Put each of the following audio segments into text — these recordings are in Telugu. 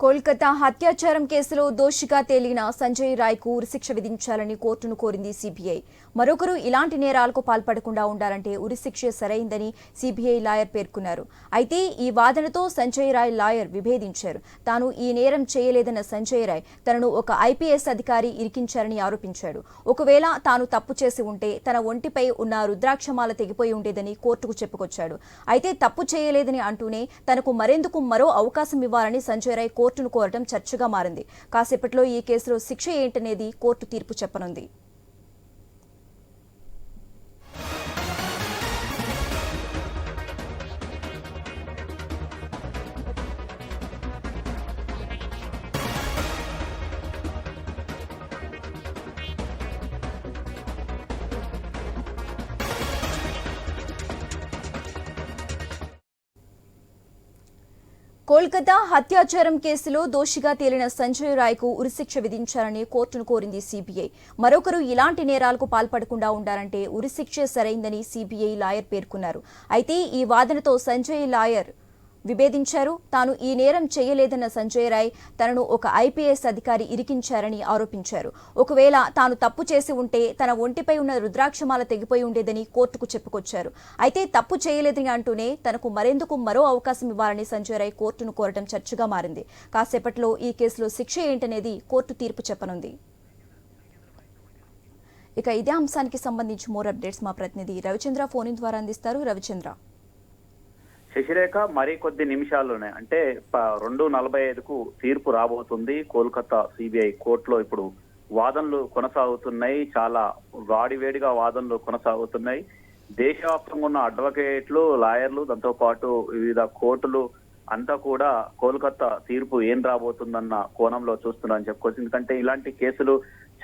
కోల్కతా హత్యాచారం కేసులో దోషిగా తేలిన సంజయ్ రాయ్కు ఉరిశిక్ష విధించాలని కోర్టును కోరింది సీబీఐ. మరొకరు ఇలాంటి నేరాలకు పాల్పడకుండా ఉండాలంటే ఉరిశిక్ష సరైందని సీబీఐ లాయర్ పేర్కొన్నారు. అయితే ఈ వాదనతో సంజయ్ రాయ్ లాయర్ విభేదించారు. తాను ఈ నేరం చేయలేదన్న సంజయ్ రాయ్ తనను ఒక ఐపీఎస్ అధికారి ఇరికించారని ఆరోపించాడు. ఒకవేళ తాను తప్పు చేసి ఉంటే తన ఒంటిపై ఉన్న రుద్రాక్షమాల తెగిపోయి ఉండేదని కోర్టుకు చెప్పుకొచ్చాడు. అయితే తప్పు చేయలేదని అంటూనే తనకు మరెందుకు మరో అవకాశం ఇవ్వాలని సంజయ్ రాయ్ కోర్టును కోరటం చర్చగా మారింది. కాసేపట్లో ఈ కేసులో శిక్ష ఏంటనేది కోర్టు తీర్పు చెప్పనుంది. కోల్కతా హత్యాచారం కేసులో దోషిగా తేలిన సంజయ్ రాయ్కు ఉరిశిక్ష విధించాలని కోర్టును కోరింది సీబీఐ. మరొకరు ఇలాంటి నేరాలకు పాల్పడకుండా ఉండాలంటే ఉరిశిక్ష సరైందని సీబీఐ లాయర్ పేర్కొన్నారు. అయితే ఈ వాదనతో సంజయ్ లాయర్ విభేదించారు. తాను ఈ నేరం చేయలేదన్న సంజయ్ రాయ్ తనను ఒక ఐపీఎస్ అధికారి ఇరికించారని ఆరోపించారు. ఒకవేళ తాను తప్పు చేసి ఉంటే తన ఒంటిపై ఉన్న రుద్రాక్షమాల తెగిపోయి ఉండేదని కోర్టుకు చెప్పుకొచ్చారు. అయితే తప్పు చేయలేదని అంటూనే తనకు మరెందుకు మరో అవకాశం ఇవ్వాలని సంజయ్ రాయ్ కోర్టును కోరటం చర్చగా మారింది. కాసేపట్లో ఈ కేసులో శిక్ష ఏంటనేది కోర్టు తీర్పు చెప్పనుంది. ఇక ఇదే అంశానికి సంబంధించి మోర్ అప్డేట్స్ మా ప్రతినిధి రవిచంద్ర ఫోన్ ద్వారా అందిస్తారు. రవిచంద్ర. శశిరేఖ మరి కొద్ది నిమిషాల్లోనే అంటే రెండు నలభై ఐదుకు తీర్పు రాబోతుంది. కోల్కతా సిబిఐ కోర్టులో ఇప్పుడు వాదనలు కొనసాగుతున్నాయి. చాలా వాడివేడిగా వాదనలు కొనసాగుతున్నాయి. దేశవ్యాప్తంగా ఉన్న అడ్వకేట్లు లాయర్లు దాంతో పాటు వివిధ కోర్టులు అంతా కూడా కోల్కతా తీర్పు ఏం రాబోతుందన్న కోణంలో చూస్తున్నారని చెప్పుకోవచ్చు. ఎందుకంటే ఇలాంటి కేసులు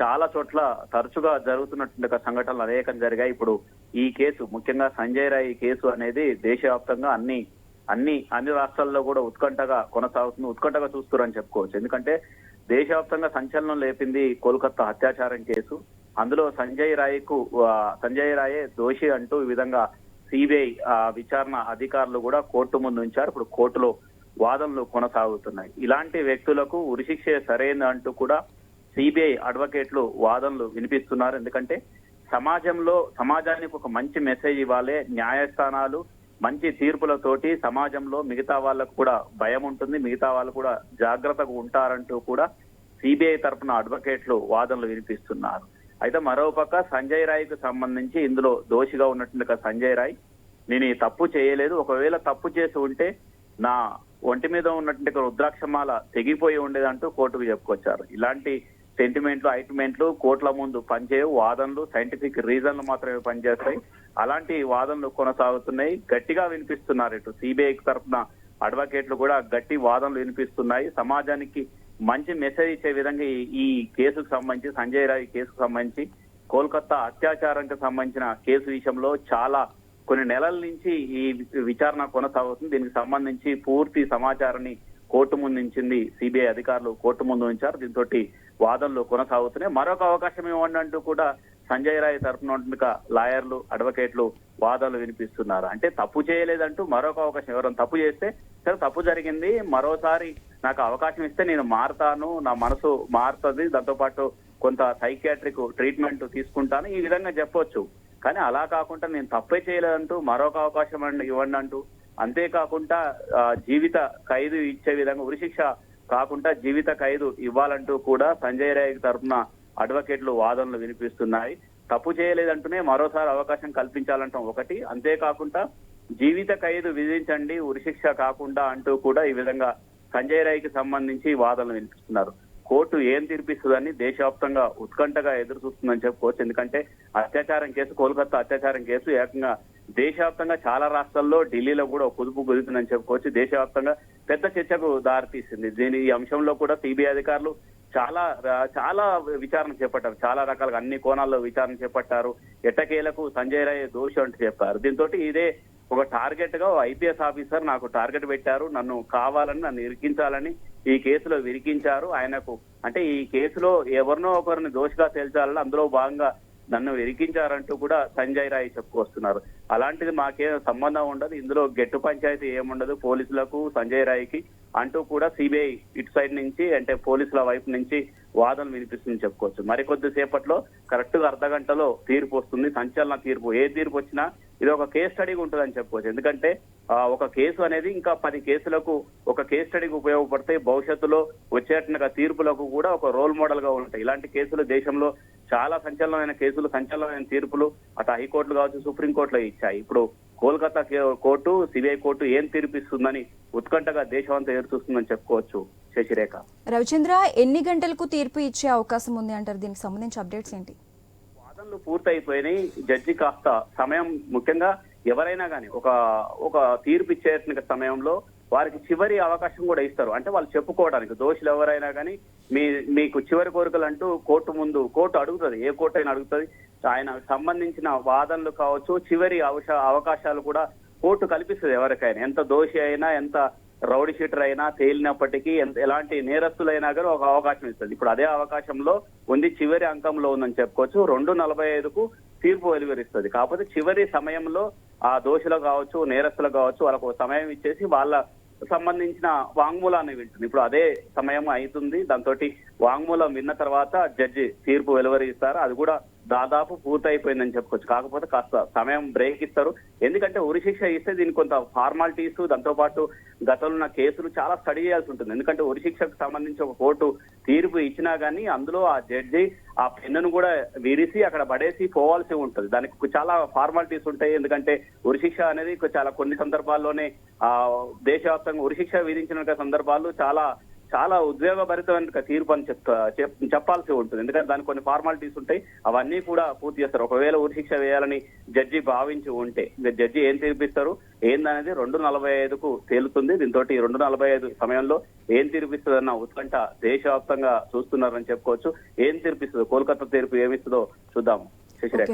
చాలా చోట్ల తరచుగా జరుగుతున్నటువంటి సంఘటనలు అనేకం జరిగాయి. ఇప్పుడు ఈ కేసు ముఖ్యంగా సంజయ్ రాయ్ కేసు అనేది దేశవ్యాప్తంగా అన్ని అన్ని అన్ని రాష్ట్రాల్లో కూడా ఉత్కంఠగా కొనసాగుతుంది. ఉత్కంఠగా చూస్తున్నారని చెప్పుకోవచ్చు. ఎందుకంటే దేశవ్యాప్తంగా సంచలనం లేపింది కోల్కతా అత్యాచారం కేసు. అందులో సంజయ్ రాయ్కు సంజయ్ రాయే దోషి అంటూ ఈ విధంగా సిబిఐ విచారణ అధికారులు కూడా కోర్టు ముందు ఉంచారు. ఇప్పుడు కోర్టులో వాదనలు కొనసాగుతున్నాయి. ఇలాంటి వ్యక్తులకు ఉరిశిక్ష సరైన అంటూ కూడా సిబిఐ అడ్వకేట్లు వాదనలు వినిపిస్తున్నారు. ఎందుకంటే సమాజంలో సమాజానికి ఒక మంచి మెసేజ్ ఇవ్వాలి న్యాయస్థానాలు మంచి తీర్పులతోటి సమాజంలో మిగతా వాళ్ళకు కూడా భయం ఉంటుంది మిగతా వాళ్ళు కూడా జాగ్రత్తగా ఉంటారంటూ కూడా సిబిఐ తరపున అడ్వకేట్లు వాదనలు వినిపిస్తున్నారు. అయితే మరోపక్క సంజయ్ రాయ్కు సంబంధించి ఇందులో దోషిగా ఉన్నటువంటి సంజయ్ రాయ్ నేను ఈ తప్పు చేయలేదు. ఒకవేళ తప్పు చేసి ఉంటే నా ఒంటి మీద ఉన్నటువంటి రుద్రాక్షమాల తెగిపోయి ఉండేదంటూ కోర్టుకు చెప్పుకొచ్చారు. ఇలాంటి సెంటిమెంట్లు ఐటిమెంట్లు కోర్టుల ముందు పనిచేయవు. వాదనలు సైంటిఫిక్ రీజన్లు మాత్రమే పనిచేస్తాయి. అలాంటి వాదనలు కొనసాగుతున్నాయి. గట్టిగా వినిపిస్తున్నారు ఇటు సిబిఐకి తరఫున అడ్వకేట్లు కూడా గట్టి వాదనలు వినిపిస్తున్నాయి. సమాజానికి మంచి మెసేజ్ ఇచ్చే విధంగా ఈ- ఈ కేసుకు సంబంధించి సంజయ్ రాయ్ కేసుకు సంబంధించి కోల్కతా అత్యాచారానికి సంబంధించిన కేసు విషయంలో చాలా కొన్ని నెలల నుంచి ఈ విచారణ కొనసాగుతుంది. దీనికి సంబంధించి పూర్తి సమాచారాన్ని కోర్టు ముందు ఉంచింది సిబిఐ అధికారులు కోర్టు ముందు ఉంచారు. దీంతో వాదనలు కొనసాగుతున్నాయి మరొక అవకాశం ఇవ్వండి అంటూ కూడా సంజయ్ రాయ్ తరఫున లాయర్లు అడ్వకేట్లు వాదనలు వినిపిస్తున్నారు. అంటే తప్పు చేయలేదంటూ మరొక అవకాశం ఎవరైనా తప్పు చేస్తే సరే తప్పు జరిగింది మరోసారి నాకు అవకాశం ఇస్తే నేను మారుతాను నా మనసు మారుతుంది దాంతోపాటు కొంత సైకియాట్రిక్ ట్రీట్మెంట్ తీసుకుంటాను ఈ విధంగా చెప్పొచ్చు. కానీ అలా కాకుండా నేను తప్పే చేయలేదంటూ మరొక అవకాశం ఇవ్వండి అంటూ అంతేకాకుండా జీవిత ఖైదు ఇచ్చే విధంగా ఉరిశిక్ష కాకుండా జీవిత ఖైదు ఇవ్వాలంటూ కూడా సంజయ్ రాయ్ తరఫున అడ్వకేట్లు వాదనలు వినిపిస్తున్నాయి. తప్పు చేయలేదంటూనే మరోసారి అవకాశం కల్పించాలంటాం ఒకటి. అంతేకాకుండా జీవిత ఖైదు విధించండి ఉరిశిక్ష కాకుండా అంటూ కూడా ఈ విధంగా సంజయ్ రాయ్కి సంబంధించి వాదనలు వినిపిస్తున్నారు. కోర్టు ఏం తీర్పిస్తుందని దేశవ్యాప్తంగా ఉత్కంఠగా ఎదురు చూస్తుందని చెప్పుకోవచ్చు. ఎందుకంటే అత్యాచారం కేసు కోల్కతా అత్యాచారం కేసు ఏకంగా దేశవ్యాప్తంగా చాలా రాష్ట్రాల్లో ఢిల్లీలో కూడా కుదుపు కుదురుతుందని చెప్పుకోవచ్చు. దేశవ్యాప్తంగా పెద్ద చర్చకు దారితీసింది. దీని ఈ అంశంలో కూడా సిబిఐ అధికారులు చాలా చాలా విచారణ చేపట్టారు. చాలా రకాలుగా అన్ని కోణాల్లో విచారణ చేపట్టారు. ఎట్టకేలకు సంజయ్ రాయ్ దోషి అంటూ చెప్పారు. దీంతో ఇదే ఒక టార్గెట్గా ఐపీఎస్ ఆఫీసర్ నాకు టార్గెట్ పెట్టారు. నన్ను కావాలని నన్ను ఇరికించాలని ఈ కేసులో విరికించారు. ఆయనకు అంటే ఈ కేసులో ఎవరినో ఒకరిని దోషిగా తేల్చాలని అందులో భాగంగా నన్ను ఇరికించారంటూ కూడా సంజయ్ రాయ్ చెప్పుకొస్తున్నారు. అలాంటిది మాకేం సంబంధం ఉండదు. ఇందులో గెట్టు పంచాయతీ ఏముండదు. పోలీసులకు సంజయ్ రాయ్కి అంటూ కూడా సిబిఐ ఇటు సైడ్ నుంచి అంటే పోలీసుల వైపు నుంచి వాదనలు వినిపిస్తుంది చెప్పుకోవచ్చు. మరికొద్ది సేపట్లో కరెక్ట్గా అర్ధ గంటలో తీర్పు వస్తుంది సంచలన తీర్పు. ఏ తీర్పు వచ్చినా ఇది ఒక కేస్ స్టడీగా ఉంటుందని చెప్పుకోవచ్చు. ఎందుకంటే ఒక కేసు అనేది ఇంకా పది కేసులకు ఒక కేస్ స్టడీకి ఉపయోగపడితే భవిష్యత్తులో వచ్చేట్టుగా తీర్పులకు కూడా ఒక రోల్ మోడల్గా ఉంటాయి. ఇలాంటి కేసులు దేశంలో చాలా సంచలనమైన కేసులు సంచలనమైన తీర్పులు అటు హైకోర్టులు కావచ్చు సుప్రీంకోర్టులో ఇచ్చాయి. ఇప్పుడు కోల్కతా కే- కోర్టు సిబిఐ కోర్టు ఏం తీర్పిస్తుందని ఉత్కంఠగా దేశం అంతా ఎదురు చూస్తుందని చెప్పుకోవచ్చు శశిరేఖ. రవిచంద్ర ఎన్ని గంటలకు తీర్పు ఇచ్చే అవకాశం ఉంది అంటారు? దీనికి సంబంధించి అప్డేట్స్ ఏంటి? వాదనలు పూర్తయిపోయినాయి. జడ్జి కాస్త సమయం ముఖ్యంగా ఎవరైనా కానీ ఒక ఒక తీర్పు ఇచ్చే సమయంలో వారికి చివరి అవకాశం కూడా ఇస్తారు. అంటే వాళ్ళు చెప్పుకోవడానికి దోషులు ఎవరైనా కానీ మీ మీకు చివరి కోరికలు అంటూ కోర్టు ముందు కోర్టు అడుగుతుంది. ఏ కోర్టు అయినా అడుగుతుంది. ఆయన సంబంధించిన వాదనలు కావచ్చు చివరి అవకాశాలు కూడా కోర్టు కల్పిస్తుంది ఎవరికైనా. ఎంత దోషి అయినా ఎంత రౌడీ షీటర్ అయినా తేలినప్పటికీ ఎలాంటి నేరస్తులైనా కానీ ఒక అవకాశం ఇస్తుంది. ఇప్పుడు అదే అవకాశంలో ఉంది చివరి అంకంలో ఉందని చెప్పుకోవచ్చు. రెండు నలభై ఐదుకు తీర్పు వెలువరిస్తుంది. కాకపోతే చివరి సమయంలో ఆ దోషులు కావచ్చు నేరస్తులు కావచ్చు వాళ్ళకు సమయం ఇచ్చేసి వాళ్ళ సంబంధించిన వాంగ్మూలాన్ని వింటుంది. ఇప్పుడు అదే సమయం అవుతుంది. దాంతో వాంగ్మూలం విన్న తర్వాత జడ్జి తీర్పు వెలువరిస్తారు. అది కూడా దాదాపు పూర్తయిపోయిందని చెప్పుకోవచ్చు. కాకపోతే కాస్త సమయం బ్రేక్ ఇస్తారు. ఎందుకంటే ఉరిశిక్ష ఇస్తే దీనికి కొంత ఫార్మాలిటీస్ దాంతో పాటు గతంలో ఉన్న కేసులు చాలా స్టడీ చేయాల్సి ఉంటుంది. ఎందుకంటే ఉరిశిక్షకు సంబంధించి ఒక కోర్టు తీర్పు ఇచ్చినా కానీ అందులో ఆ జడ్జి ఆ పెన్నును కూడా విరిసి అక్కడ పడేసి పోవాల్సి ఉంటుంది. దానికి చాలా ఫార్మాలిటీస్ ఉంటాయి. ఎందుకంటే ఉరిశిక్ష అనేది చాలా కొన్ని సందర్భాల్లోనే ఆ దేశవ్యాప్తంగా ఉరిశిక్ష విధించిన సందర్భాలు చాలా చాలా ఉద్వేగభరితమైన తీర్పు అని చెప్తా చెప్పాల్సి ఉంటుంది. ఎందుకంటే దానికి కొన్ని ఫార్మాలిటీస్ ఉంటాయి. అవన్నీ కూడా పూర్తి చేస్తారు. ఒకవేళ ఉరిశిక్ష వేయాలని జడ్జి భావించి ఉంటే ఇంకా జడ్జి ఏం తీర్పిస్తారు? ఏందనేది రెండు నలభై ఐదుకు తేలుతుంది. దీంతో రెండు నలభై ఐదు సమయంలో ఏం తీర్పిస్తుందన్న ఉత్కంఠ దేశవ్యాప్తంగా చూస్తున్నారని చెప్పుకోవచ్చు. ఏం తీర్పిస్తుందో కోల్కతా తీర్పు ఏమిస్తుందో చూద్దాం. రైట్